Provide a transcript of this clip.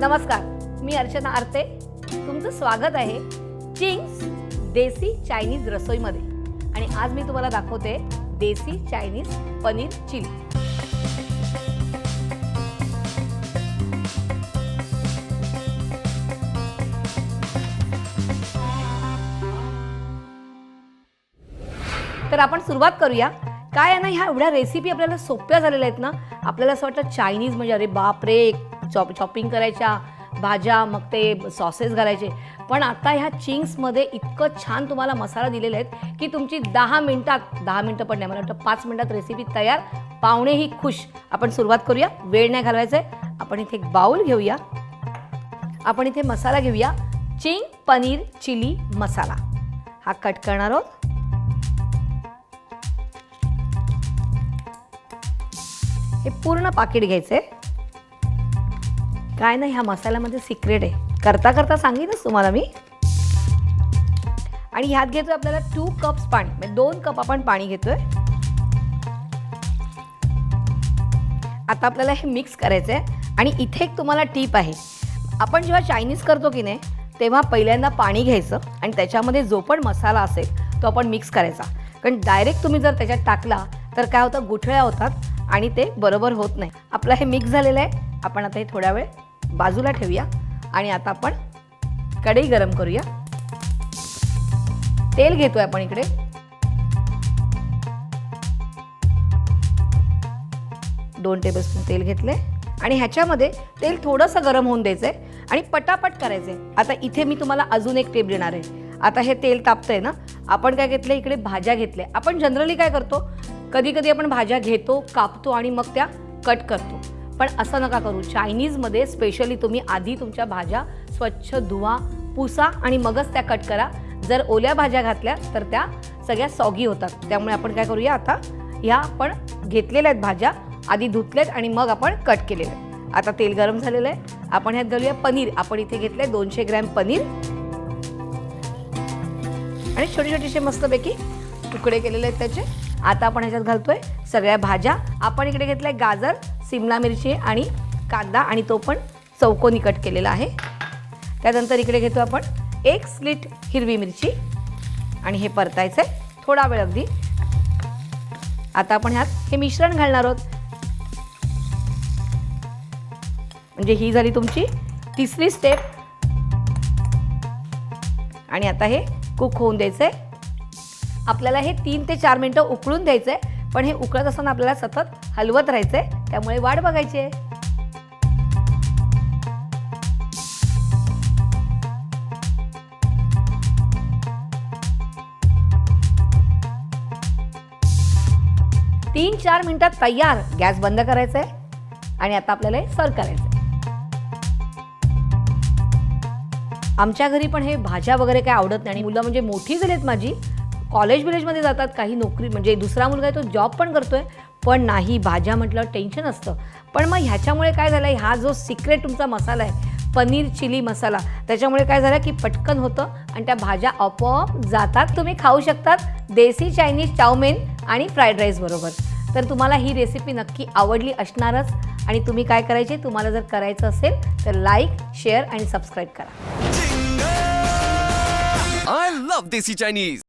नमस्कार मी अर्चना आरते. तुमचं स्वागत आहे चिंग्स देसी चायनीज रसोईमध्ये. आणि आज मी तुम्हाला दाखवते देसी चायनीज पनीर चिली. तर आपण सुरुवात करूया. काय आहे ना ह्या एवढ्या रेसिपी आपल्याला सोप्या झालेल्या आहेत ना आपल्याला असं वाटतं चायनीज म्हणजे अरे बाप रे चॉप चॉपिंग करायच्या भाज्या मग ते सॉसेस घालायचे. पण आता ह्या चिंग्समध्ये इतकं छान तुम्हाला मसाला दिलेले आहेत की तुमची दहा मिनटात दहा मिनटं पण नाही मला वाटतं पाच मिनटात रेसिपी तयार. पाहुणेही खुश. आपण सुरुवात करूया. वेळ नाही घालवायचा आहे आपण इथे एक बाऊल घेऊया. आपण इथे मसाला घेऊया. Ching paneer chilli masala. हा कट करणार आहोत. हे पूर्ण पाकिट आहे काय नाही ह्या मसाल्यामध्ये सिक्रेट आहे. करता करता सांगेनच तुम्हाला मी. आणि ह्यात घेतोय आपल्याला टू कप्स पाणी. म्हणजे दोन कप आपण पाणी घेतोय. आता आपल्याला हे मिक्स करायचं आहे आणि इथे एक तुम्हाला टीप आहे. आपण जेव्हा चायनीज करतो की नाही तेव्हा पहिल्यांदा पाणी घ्यायचं आणि त्याच्यामध्ये जो पण मसाला असेल तो आपण मिक्स करायचा. कारण डायरेक्ट तुम्ही जर त्याच्यात टाकला तर काय होतं गुठळ्या होतात आणि ते बरोबर होत नाही. आपलं हे मिक्स झालेलं आहे. आपण आता हे थोड्या वेळ बाजूला ठेवूया आणि आता आपण कढई गरम करूया. तेल घेतोय आपण इकडे. दोन टेबलस्पून तेल घेतले आणि ह्याच्यामध्ये तेल थोडंसं गरम होऊन द्यायचं आहे आणि पटापट करायचं आहे आता इथे मी तुम्हाला अजून एक टेप देणार आहे. आता हे तेल तापतंय ना आपण काय घेतलं इकडे भाज्या घेतल्या. आपण जनरली काय करतो? कधी कधी आपण भाज्या घेतो कापतो आणि मग त्या कट करतो. पण असं नका करू. चायनीजमध्ये स्पेशली तुम्ही आधी तुमच्या भाज्या स्वच्छ धुवा पुसा आणि मगच त्या कट करा. जर ओल्या भाज्या घातल्या तर त्या सगळ्या सॉगी होतात. त्यामुळे आपण काय करूया आता? ह्या आपण घेतलेल्या आहेत भाज्या आधी धुतल्यात आणि मग आपण कट केलेलं आहे आता तेल गरम झालेलं आहे. आपण ह्यात घालूया पनीर. आपण इथे घेतलंय दोनशे ग्रॅम पनीर. आणि छोटे छोटेसे मस्तपैकी तुकडे केलेले आहेत त्याचे. आता आपण ह्याच्यात घालतोय सगळ्या भाज्या. आपण इकडे घेतलाय गाजर सिमला मिरची आणि कांदा आणि तो पण चौकोनी कट केलेला आहे. त्यानंतर इकडे घेतो आपण एक स्लिट हिरवी मिरची आणि हे परतायचं आहे थोडा वेळ अगदी. आता आपण ह्यात हे मिश्रण घालणार आहोत. म्हणजे ही झाली तुमची तिसरी स्टेप आणि आता हे कुक होऊन द्यायचं आहे आपल्याला हे तीन ते चार मिनटं उकळून द्यायचं आहे पण हे उकळत असताना आपल्याला सतत हलवत राहायचं आहे त्यामुळे वाट बघायची आहे. तीन चार मिनिटात तयार गॅस बंद करायचा आहे आणि आता आपल्याला हे सर्व करायचं आहे आमच्या घरी पण हे भाज्या वगैरे काय आवडत नाही आणि मुलं म्हणजे मोठी झालीत माझी कॉलेज विलेजमध्ये जातात काही नोकरी म्हणजे दुसरा मुलगा आहे तो जॉब पण करतोय पण नाही भाज्या म्हटलं टेन्शन असतं. पण मग ह्याच्यामुळे काय झालं हा जो सिक्रेट तुमचा मसाला आहे पनीर चिली मसाला त्याच्यामुळे काय झालं की पटकन होतं आणि त्या भाज्या आपोआप जातात तुम्ही खाऊ शकतात देसी चायनीज चाऊमेन आणि फ्राईड राईस बरोबर. तर तुम्हाला ही रेसिपी नक्की आवडली असणारच आणि तुम्ही काय करायचे तुम्हाला जर करायचं असेल तर लाईक शेअर आणि सबस्क्राईब करा. I love desi Chinese